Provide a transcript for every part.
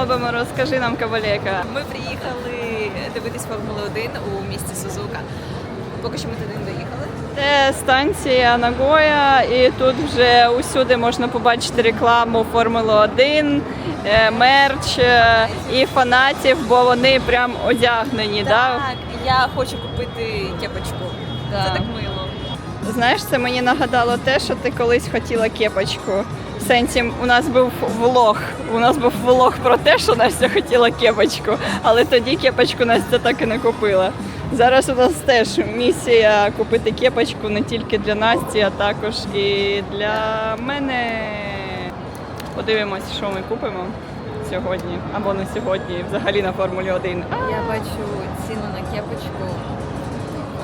робимо? Розкажи нам, кавалєка. Ми приїхали дивитись Формулу 1 у місті Сузука. Поки що ми туди не доїхали. Це станція Нагоя, і тут вже усюди можна побачити рекламу Формули 1, е, мерч е, і фанатів, бо вони прям одягнені. Да? Я хочу купити кепочку. Да. Це так мило. Знаєш, це мені нагадало те, що ти колись хотіла кепочку. В сенсі, у нас був влог. У нас був влог про те, що Настя хотіла кепочку, але тоді кепочку Настя так і не купила. Зараз у нас теж місія купити кепочку не тільки для Насті, а також і для мене. Подивимось, що ми купимо сьогодні або не сьогодні, взагалі на Формулі 1. Я бачу ціну на кепочку.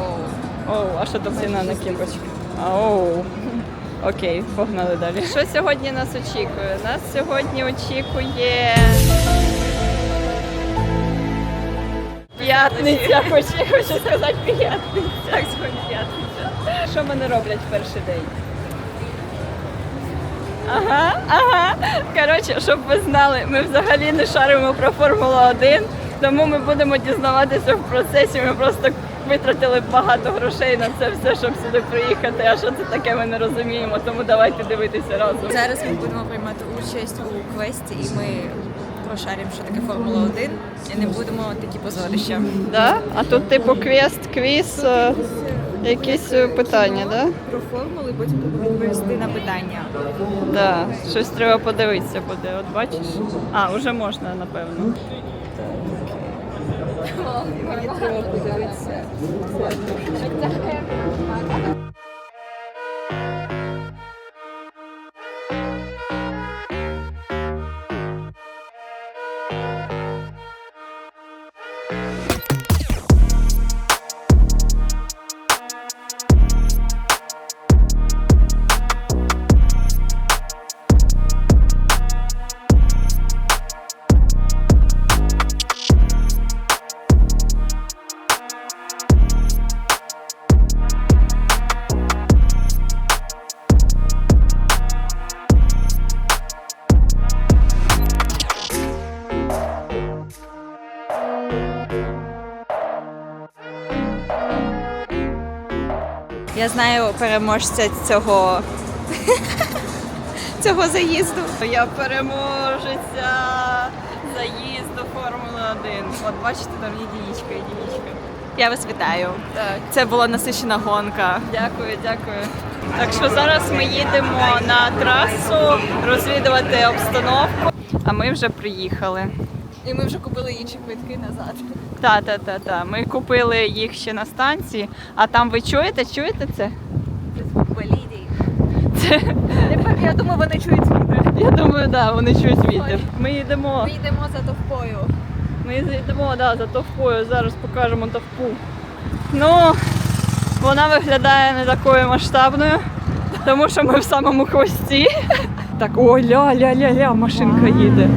Оу. Оу, а що там ціна на кепочку? Оу. Окей, погнали далі. Що сьогодні нас очікує? Нас сьогодні очікує. П'ятниця, хочу, хочу сказати п'ятниця. Так, сьогодні п'ятниця. Що вони роблять в перший день? Ага, ага. Коротше, щоб ви знали, ми взагалі не шаримо про Формулу 1, тому ми будемо дізнаватися в процесі. Ми просто витратили багато грошей на це все, щоб сюди приїхати. А що це таке, ми не розуміємо. Тому давайте дивитися разом. Зараз ми будемо приймати участь у квесті і ми прошаримо, що таке Формула 1 і не будемо такі позорища. Да? А тут типу квест, квіз, е, якісь е, питання, да? Про формули потім відповісти на питання. Да. Щось треба подивитися буде. От бачиш? А, вже можна, напевно. Мені Я знаю переможця цього, цього заїзду. Я переможеця заїзду Формули 1. От бачите, там єдинічка, єдинічка. Я вас вітаю. Так. Це була насичена гонка. Дякую, дякую. Так що зараз ми їдемо на трасу розвідувати обстановку, а ми вже приїхали. І ми вже купили інші квитки назад. Та, та, та, та. Ми купили їх ще на станції. А там ви чуєте? Чуєте це? Боліді. Це Я думаю, вони чують вітер. я думаю, да, вони чують вітер. Ми їдемо. Ми йдемо за товпою. Ми йдемо да, за товпою, зараз покажемо товпу. Ну, вона виглядає не такою масштабною, тому що ми в самому хвості. Так, о, ля, ля, ля, ля, машинка їде.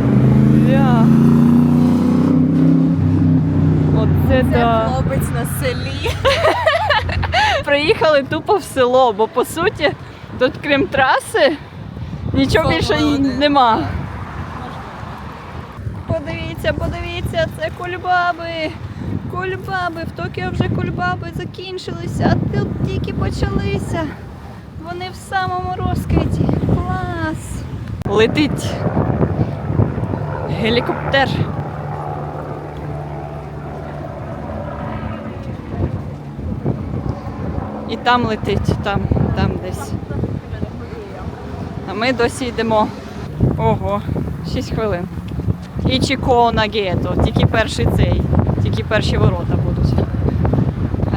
Ля. Оце Це да. хлопець на селі. Приїхали тупо в село, бо по суті тут крім траси нічого більше й нема. Подивіться, подивіться, це кульбаби. Кульбаби. В Токіо вже кульбаби закінчилися, а тут тільки почалися. Вони в самому розквіті. Клас. Летить. Гелікоптер. І там летить, там, там десь. А ми досі йдемо. Ого, 6 хвилин. І Чіко на гето, тільки перший цей, тільки перші ворота будуть.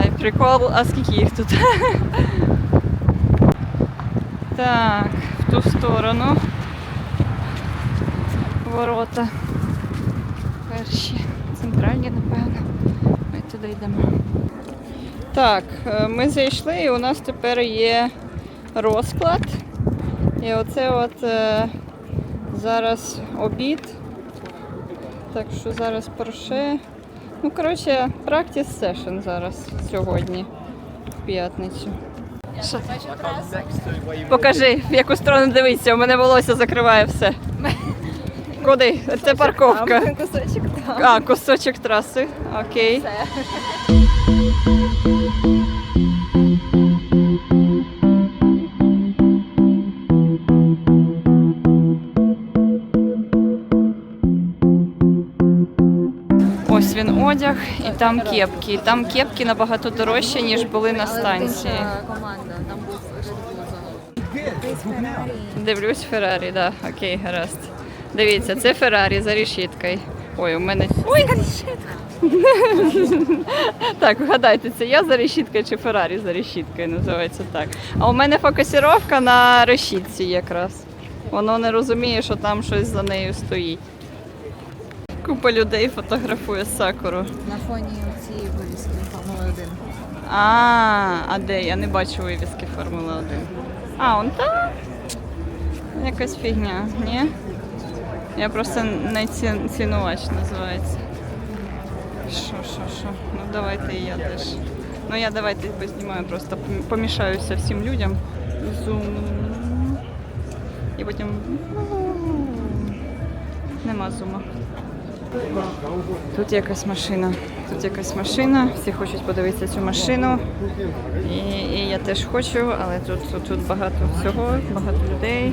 Ай, прикол, а скільки їх тут? Так, в ту сторону. Ворота. Перші. Центральні, напевно. Ми туди йдемо. Так, е, ми зайшли і у нас тепер є розклад. І оце от е, зараз обід. Так що зараз Порше. Ну, коротше, practice session зараз сьогодні, в п'ятницю. Що? Покажи, в яку сторону дивитися. У мене волосся закриває все. Куди? Це парковка. Кусочок там. А, кусочок траси. Окей. Ось одяг, і там кепки. Там кепки набагато дорожчі, ніж були на станції. Дивлюсь Феррарі, да. Окей, гаразд. Дивіться, це Феррарі за решіткою. Ой, у мене. Ой! так, вгадайте, це я за решіткою чи Феррарі за решіткою називається так. А у мене фокусировка на решітці якраз. Воно не розуміє, що там щось за нею стоїть. Купа людей фотографує сакуру. На фоні цієї вивіски Формули 1. А, а де? Я не бачу вивіски Формули 1. А, он там? Якась фігня, ні? Я просто не ці... цінувач називається. Що, що, що? Ну давайте і я теж. Ну я давайте познімаю, просто помішаюся всім людям. Зум. І потім. Нема зума. Тут якась машина. Тут якась машина. Всі хочуть подивитися цю машину. І, і я теж хочу, але тут, тут, тут багато всього, багато людей.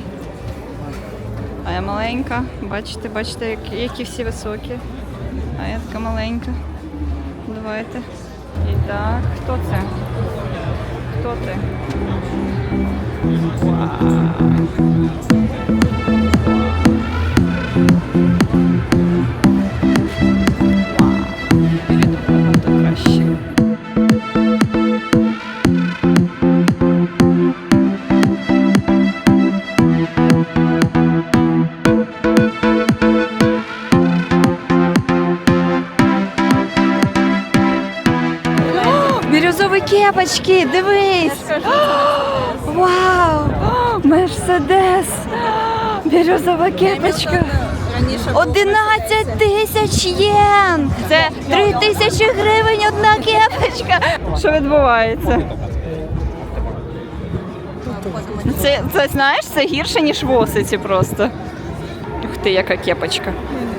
А я маленька. Бачите, бачите, які, які всі високі. А я така маленька. Давайте. І так, хто це? Хто ти? Вигляд Кепочки, дивись! Вау! Мерседес! Бірюзова кепочка! Раніше 11 тисяч єн! Це 3 тисячі гривень одна кепочка! Що відбувається? Це, це знаєш, це гірше, ніж в Осиці просто. Ух ти, яка кепочка.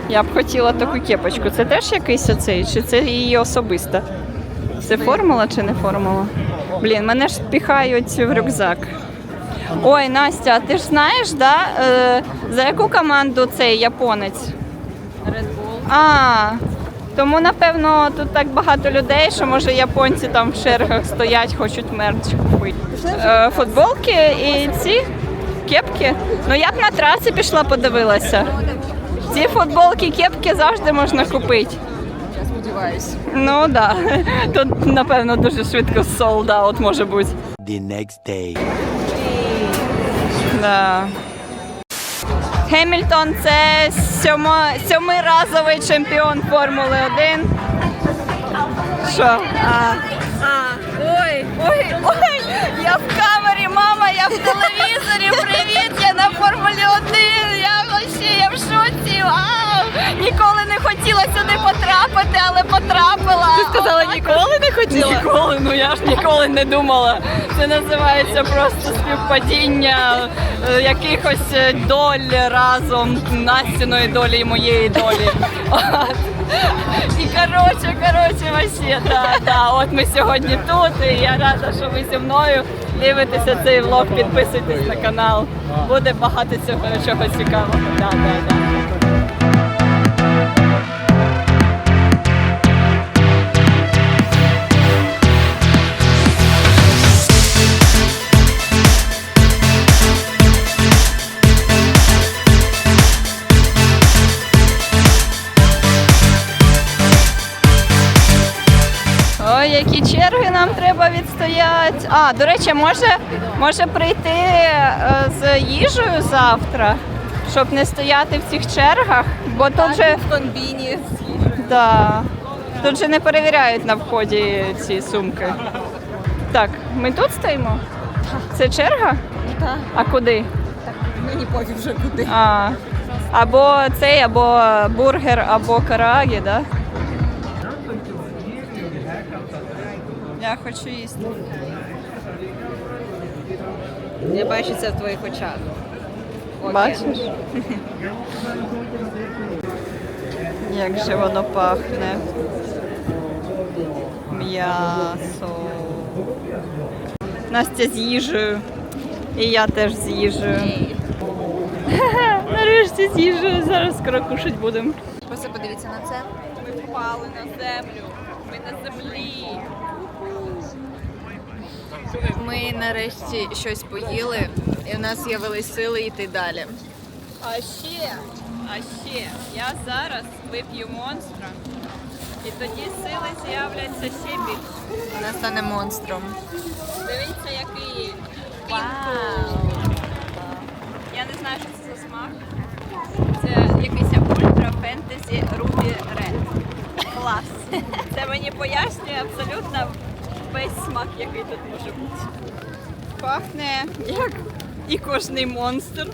Я б хотіла таку кепочку. Це теж якийсь оцей, чи це її особиста? Це формула чи не формула? Блін, мене ж піхають в рюкзак. Ой, Настя, ти ж знаєш, да, е, за яку команду цей японець? Red Bull. А, тому напевно тут так багато людей, що може японці там в чергах стоять, хочуть мерч купити. Е, футболки і ці кепки. Ну я б на трасі пішла, подивилася. Ці футболки, кепки завжди можна купити. Сподіваюсь. Ну так. Да. Тут напевно дуже швидко sold out може бути. the next day. Да. Хемільтон це сьомо, сьомиразовий чемпіон Формули 1. Що? А, а, ой, ой, ой, я в камері, мама, я в телевізорі. Привіт, я Формулі 1. Я вообще, я в шоці. Вау! Ніколи не хотіла сюди потрапити, але потрапила. Ти сказала, ніколи не хотіла? Ніколи, ну я ж ніколи не думала. Це називається просто співпадіння е, якихось е, доль разом, Настіної долі і моєї долі. От. І коротше, коротше, вообще, да, да. От ми сьогодні тут, і я рада, що ви зі мною дивитеся цей влог, підписуйтесь на канал. Буде багато цього чого цікавого. Да, да, да. А, до речі, може, може прийти е, з їжею завтра, щоб не стояти в цих чергах, бо тут же, в комбіні. да, тут же не перевіряють на вході ці сумки. Так, ми тут стоїмо? Це черга? Так. А куди? Мені пофіг вже куди. А, або цей, або бургер, або карагі, да? Я хочу їсти. Я бачу це в твоїх очах. Окей. Бачиш? Як же воно пахне. М'ясо. Настя з їжею. І я теж з їжею. Нарешті з їжею. Зараз скоро кушать будемо. Просто подивіться на це. Ми впали на землю. Ми на землі. Ми нарешті щось поїли, і у нас з'явились сили йти далі. А ще, а ще, я зараз вип'ю монстра, і тоді сили з'являться ще більше. Вона стане монстром. Дивіться, який Вау! Я не знаю, що це за смак. Це якийсь ультра фентезі Рубі Ред. Клас. Це мені пояснює абсолютно весь смак, який тут може бути. Пахне як і кожний монстр.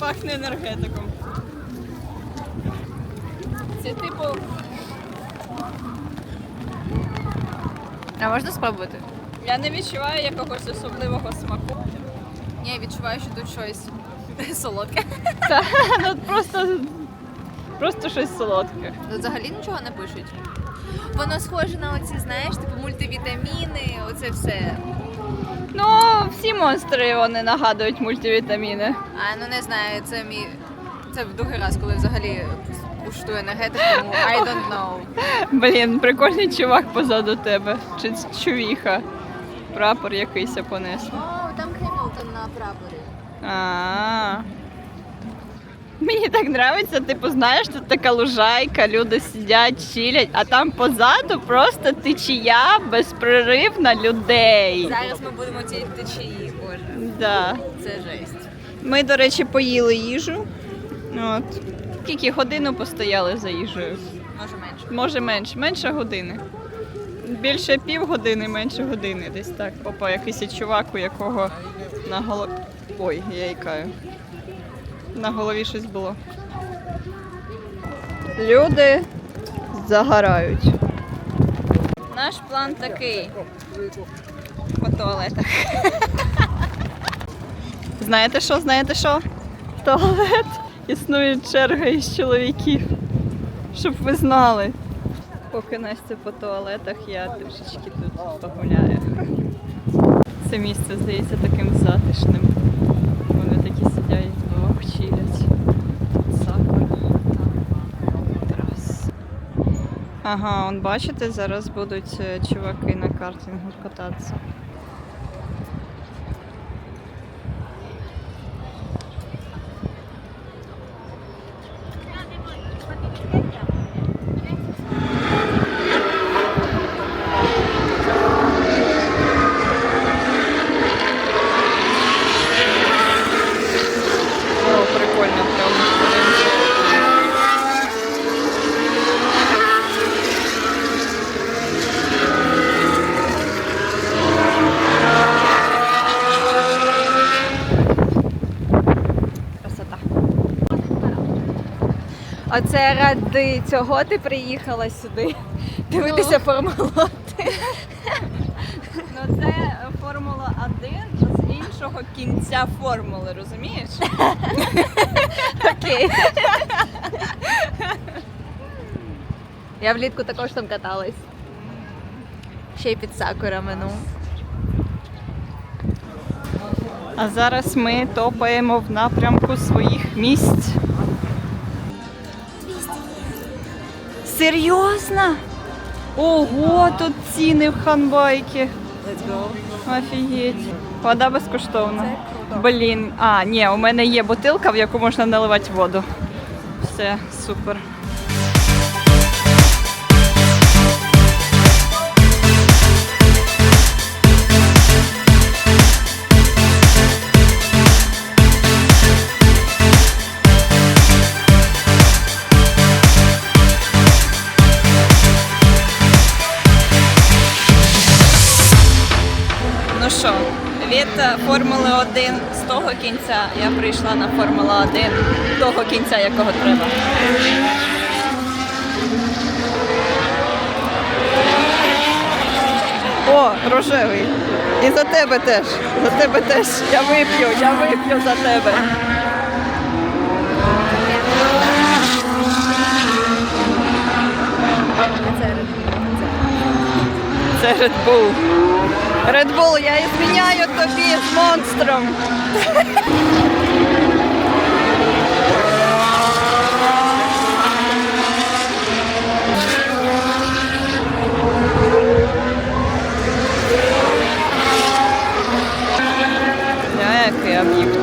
Пахне енергетиком. Це типу А можна спробувати? Я не відчуваю якогось особливого смаку. Ні, я відчуваю, що тут щось солодке. Та, ну просто, просто щось солодке. Тут взагалі нічого не пишуть. Воно схоже на оці, знаєш, типу мультивітаміни, оце все. Ну, всі монстри вони нагадують мультивітаміни. А ну не знаю, це мій. Це в другий раз, коли взагалі куштую енергетик, тому I don't know. Блін, прикольний чувак позаду тебе. Чи чувіха. Прапор якийсь понесла. О, там Хемілтон на прапорі. А. Мені так подобається, типу, знаєш, тут така лужайка, люди сидять, чилять, а там позаду просто течія безпреривна людей. Зараз ми будемо ці течії, боже. Да. Це жесть. Ми, до речі, поїли їжу. От. Скільки годину постояли за їжею? Може менше. Може менше, менше години. Більше півгодини, менше години. Десь так. Опа, якийсь чувак, у якого на голові. Ой, я ікаю. На голові щось було. Люди загорають. Наш план такий. По туалетах. Знаєте що? Знаєте що? В туалет існує черга із чоловіків. Щоб ви знали. Поки Настя по туалетах, я трішечки тут погуляю. Це місце здається таким затишним. Вони такі сидять сакура. Ага, он бачите, зараз будуть е, чуваки на картингу кататися. О, прикольно, прям. Красота. А це ради цього ти приїхала сюди дивитися Формулу Ну це Формула 1 з іншого кінця формули, розумієш? Окей. Я влітку також там каталась. Ще й під сакурами, ну. А зараз ми топаємо в напрямку своїх місць. Серйозно? Ого, тут ціни в ханбайки. Офігеть. Вода безкоштовна. Блін. А, ні, у мене є бутилка, в яку можна наливати воду. Все, супер. Формули 1 з того кінця я прийшла на Формула 1 того кінця, якого треба. О, рожевий. І за тебе теж. За тебе теж. Я вип'ю, я вип'ю за тебе. Це Red Bull. Red Bull, я зміняю тобі з монстром. Я який об'єкт.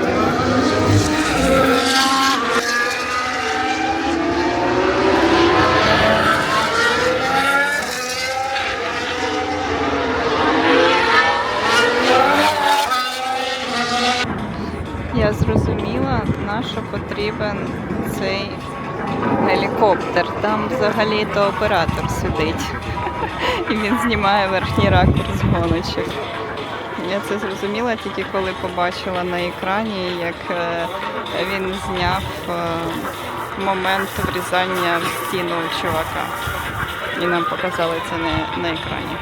Потрібен цей гелікоптер. Там взагалі-то оператор сидить. І він знімає верхній ракурс гоночок. Я це зрозуміла тільки коли побачила на екрані, як е, він зняв е, момент врізання в стіну чувака. І нам показали це на, на екрані.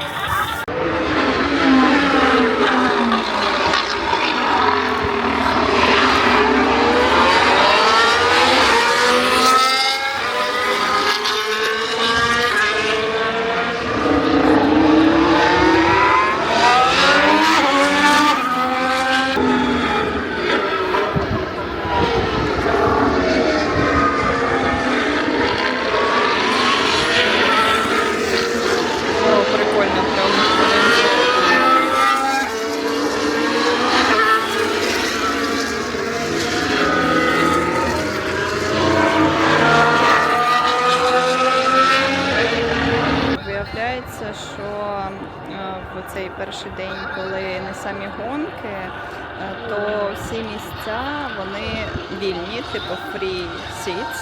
О, прикольно, прям. Виявляється, що е, в цей перший день, коли не самі гонки, е, всі місця вони вільні, типу free seats.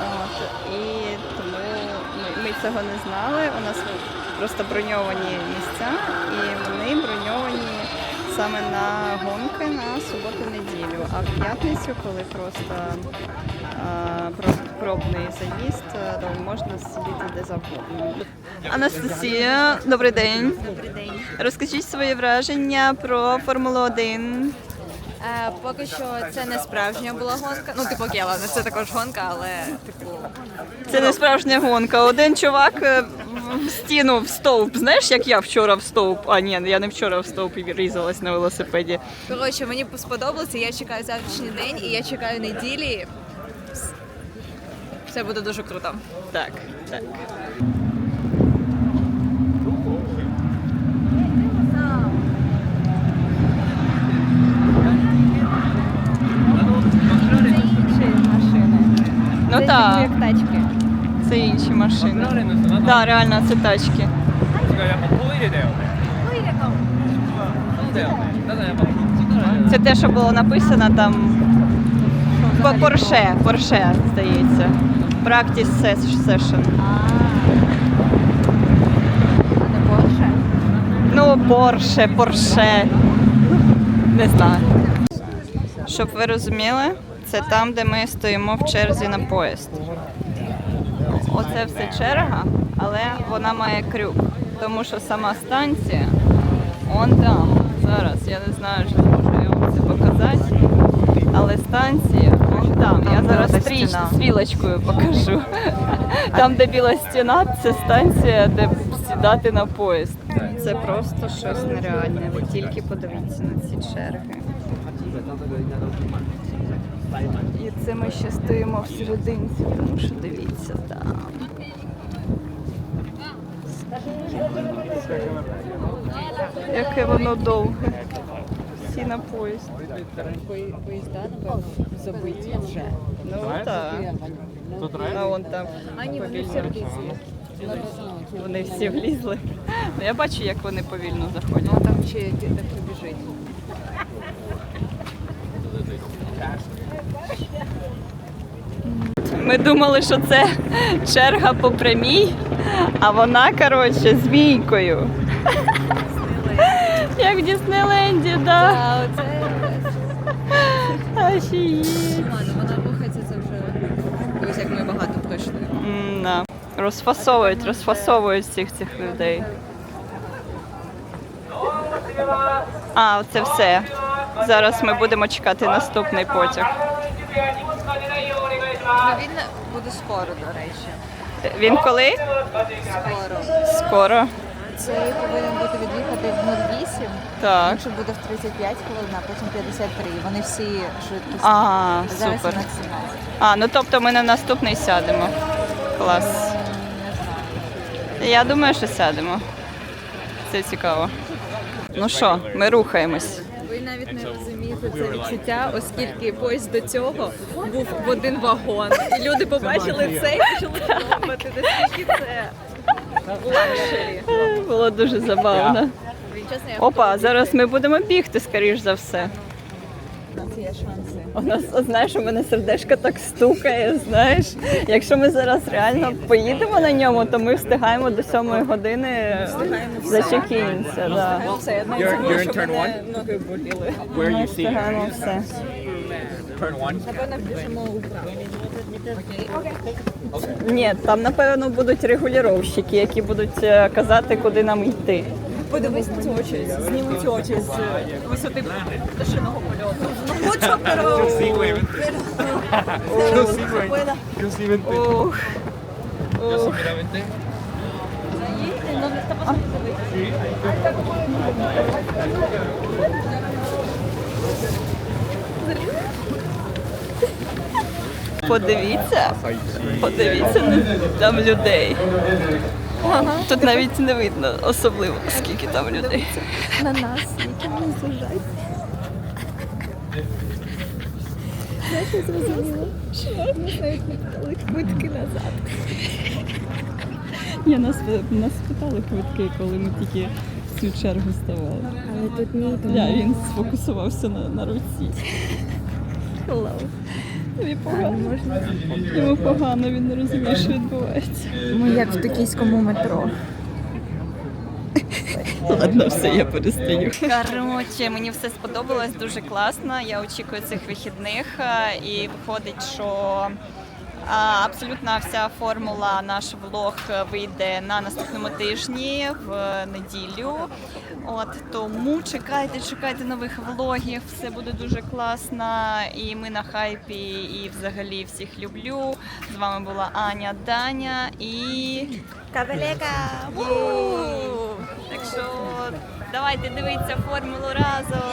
От, і тому ми, ми цього не знали. У нас просто броньовані місця, і вони броньовані саме на гонки на суботу-неділю. А в п'ятницю, коли просто, а, пробний заїзд, е, то можна сидіти де завгодно. Анастасія, добрий день. Добрий день. Розкажіть свої враження про Формулу 1. Е, поки що це не справжня була гонка. Ну, типу, окей, ладно, це також гонка, але типу. Це не справжня гонка. Один чувак е, в стіну в стовп. Знаєш, як я вчора в стовп? А ні, я не вчора в стовп і різалась на велосипеді. Коротше, мені сподобалося, я чекаю завтрашній день і я чекаю неділі. Все буде дуже круто. Так, так. Ну Це так, типу як тачки. це інші машини. ラーレンのその Так, да, реально, це тачки. がやっぱトイレだよねそうだよねだからやっぱこっちから Це те, що було написано там. По- Порше, Порше, здається. Practice ses- session. Не Порше. Ну, Порше, Порше. Не знаю. Щоб ви розуміли, це там, де ми стоїмо в черзі на поїзд. Оце все черга, але вона має крюк. Тому що сама станція он там. Зараз я не знаю, чи зможу я вам це показати. Але станція он там. Я зараз стріч стрілочкою покажу. Там, де біла стіна, це станція, де сідати на поїзд. Це просто щось нереальне. Ви тільки подивіться на ці черги. І це ми ще стоїмо в серединці, тому що дивіться там. Яке воно довге. Всі на поїзд. Поїзда, напевно, забиті вже. Ну так. А вон там. А ні, вони всі влізли. Вони всі влізли. Ну, я бачу, як вони повільно заходять. Ну там ще де побіжить. Ми думали, що це черга по прямій, а вона, коротше, змійкою. Як в Діснейленді, да. А оце Офігеть. вона рухається, це вже ось як ми багато пройшли. Да. Розфасовують, розфасовують всіх цих людей. А, це все. Зараз ми будемо чекати наступний потяг. Ну, він буде скоро, до речі. Він коли? Скоро. Скоро. Цей повинен бути від'їхати в 08, Так. якщо буде в 35 хвилин, а потім 53. Вони всі швидкісні. А, Зараз супер. 17. А, ну тобто ми на наступний сядемо. Клас. Я думаю, що сядемо. Це цікаво. Ну що, ми рухаємось. Ви навіть не розумієте це відчуття, оскільки поїзд до цього був в один вагон. І люди побачили це і почали думати, наскільки це лакшері. Було дуже забавно. Опа, зараз ми будемо бігти, скоріш за все. У нас є шанси. У нас, от знаєш, у мене сердечко так стукає, знаєш. Якщо ми зараз реально поїдемо на ньому, то ми встигаємо до сьомої години зачекінця. Да. Все, я You're- in що turn мене ноги боліли. Where Ми you see встигаємо все. turn one. Напевно, біжимо управо. Ні, там напевно будуть регулювальщики, які будуть е, казати, куди нам йти. Подивись на цю очі, зніми цю очі з висоти пташиного польоту. Ну, чоперо! Ух. Ух. Подивіться, подивіться на там людей. Тут навіть не видно особливо, скільки там людей. На нас, які вони зажать. Знаєш, я зрозуміла, що навіть не дали квитки назад. Ні, нас, нас питали квитки, коли ми тільки в цю чергу ставали. Але тут ні, Я, він сфокусувався на, на руці. Тобі погано. Йому погано, він не розуміє, що відбувається. Ми як в токійському метро. Ладно, все, я перестаю. Короче, мені все сподобалось дуже класно. Я очікую цих вихідних і виходить, що абсолютно вся формула наш влог вийде на наступному тижні в неділю. От тому чекайте, чекайте нових влогів. Все буде дуже класно. І ми на хайпі, і взагалі всіх люблю. З вами була Аня Даня і Кавелека! так що давайте дивитися формулу разом.